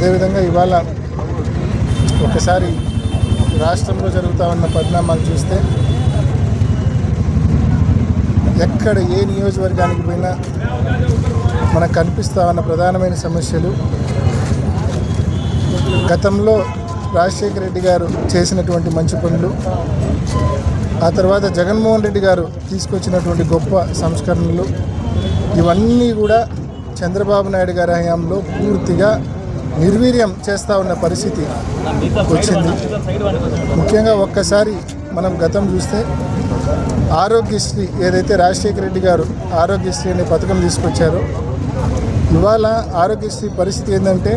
అదేవిధంగా ఇవాళ ఒకసారి రాష్ట్రంలో జరుగుతూ ఉన్న పరిణామాలు చూస్తే ఎక్కడ ఏ నియోజకవర్గానికి పోయినా మనకు కనిపిస్తూ ఉన్న ప్రధానమైన సమస్యలు గతంలో రాజశేఖర రెడ్డి గారు చేసినటువంటి మంచి పనులు ఆ తర్వాత జగన్మోహన్ రెడ్డి గారు తీసుకొచ్చినటువంటి గొప్ప సంస్కరణలు ఇవన్నీ కూడా చంద్రబాబు నాయుడు గారి హయాంలో పూర్తిగా నిర్వీర్యం చేస్తూ ఉన్న పరిస్థితి వచ్చింది. ముఖ్యంగా ఒక్కసారి మనం గతం చూస్తే ఆరోగ్యశ్రీ ఏదైతే రాజశేఖర రెడ్డి గారు ఆరోగ్యశ్రీ అనే పథకం తీసుకొచ్చారో ఇవాళ ఆరోగ్యశ్రీ పరిస్థితి ఏంటంటే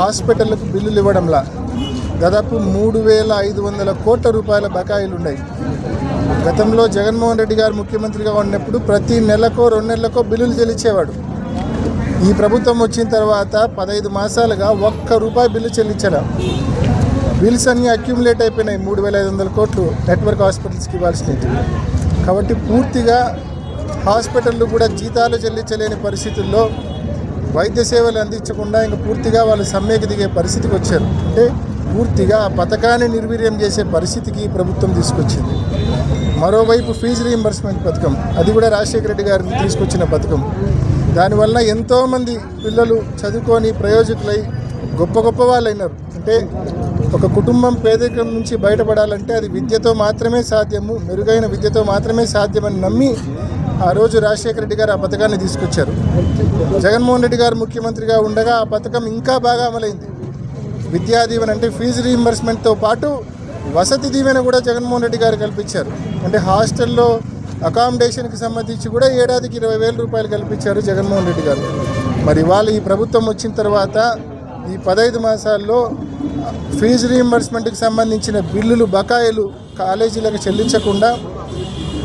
హాస్పిటల్లకు బిల్లులు ఇవ్వడంలా దాదాపు మూడు వేల ఐదు వందల కోట్ల రూపాయల బకాయిలు ఉన్నాయి. గతంలో జగన్మోహన్ రెడ్డి గారు ముఖ్యమంత్రిగా ఉన్నప్పుడు ప్రతి నెలకో రెండు నెలలకో బిల్లులు చెల్లించేవాడు. ఈ ప్రభుత్వం వచ్చిన తర్వాత పదహైదు మాసాలుగా ఒక్క రూపాయి బిల్లు చెల్లించడం బిల్స్ అన్నీ అక్యుములేట్ అయిపోయినాయి మూడు వేల ఐదు వందల కోట్లు నెట్వర్క్ హాస్పిటల్స్కి ఇవ్వాల్సినవి. కాబట్టి పూర్తిగా హాస్పిటళ్ళు కూడా జీతాలు చెల్లించలేని పరిస్థితుల్లో వైద్య సేవలు అందించకుండా ఇంకా పూర్తిగా వాళ్ళు సమ్మెకి దిగే పరిస్థితికి వచ్చారు. అంటే పూర్తిగా ఆ పథకాన్ని నిర్వీర్యం చేసే పరిస్థితికి ప్రభుత్వం తీసుకొచ్చింది. మరోవైపు ఫీజు రీయింబర్స్మెంట్ పథకం అది కూడా రాజశేఖర రెడ్డి గారిని తీసుకొచ్చిన పథకం. దానివల్ల ఎంతోమంది పిల్లలు చదువుకొని ప్రయోజకులై గొప్ప గొప్ప వాళ్ళు అయినారు అంటే ఒక కుటుంబం పేదరికం నుంచి బయటపడాలంటే అది విద్యతో మాత్రమే సాధ్యము మెరుగైన విద్యతో మాత్రమే సాధ్యమని నమ్మి ఆ రోజు రాజశేఖర రెడ్డి గారు ఆ పథకాన్ని తీసుకొచ్చారు. జగన్మోహన్ రెడ్డి గారు ముఖ్యమంత్రిగా ఉండగా ఆ పథకం ఇంకా బాగా అమలైంది. విద్యా దీవెన అంటే ఫీజు రీయింబర్స్మెంట్తో పాటు వసతి దీవెన కూడా జగన్మోహన్ రెడ్డి గారు కల్పించారు. అంటే హాస్టల్లో అకామిడేషన్కి సంబంధించి కూడా ఏడాదికి ఇరవై వేల రూపాయలు కల్పించారు జగన్మోహన్ రెడ్డి గారు. మరి వాళ్ళు ఈ ప్రభుత్వం వచ్చిన తర్వాత ఈ పదహైదు మాసాల్లో ఫీజు రీయింబర్స్మెంట్కి సంబంధించిన బిల్లులు బకాయిలు కాలేజీలకు చెల్లించకుండా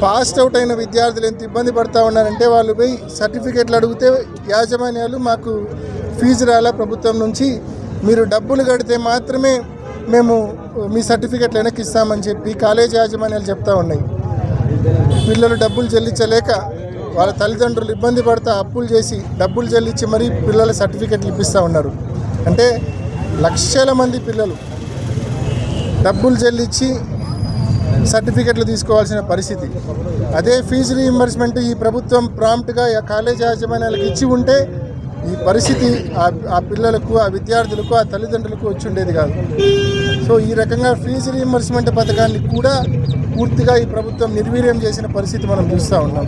పాస్డ్ అవుట్ అయిన విద్యార్థులు ఎంత ఇబ్బంది పడతా ఉన్నారంటే వాళ్ళు పోయి సర్టిఫికేట్లు అడిగితే యాజమాన్యాలు మాకు ఫీజు రాలా ప్రభుత్వం నుంచి. మీరు డబ్బులు కడితే మాత్రమే మేము మీ సర్టిఫికెట్లు వెనక్కి ఇస్తామని చెప్పి కాలేజీ యాజమాన్యాలు చెప్తా ఉన్నాయి. పిల్లలు డబ్బులు చెల్లించలేక వాళ్ళ తల్లిదండ్రులు ఇబ్బంది పడతా అప్పులు చేసి డబ్బులు చెల్లించి మరీ పిల్లల సర్టిఫికెట్లు ఇప్పిస్తూ ఉన్నారు. అంటే లక్షల మంది పిల్లలు డబ్బులు చెల్లించి సర్టిఫికెట్లు తీసుకోవాల్సిన పరిస్థితి. అదే ఫీజు రీయింబర్స్మెంట్ ఈ ప్రభుత్వం ప్రాంప్ట్గా కాలేజ్ యాజమాన్యాలకు ఇచ్చి ఉంటే ఈ పరిస్థితి ఆ ఆ పిల్లలకు ఆ విద్యార్థులకు ఆ తల్లిదండ్రులకు వచ్చి ఉండేది కాదు. సో ఈ రకంగా ఫీజు రీయింబర్స్మెంట్ పథకాన్ని కూడా పూర్తిగా ఈ ప్రభుత్వం నిర్వీర్యం చేసిన పరిస్థితి మనం చూస్తూ ఉన్నాం.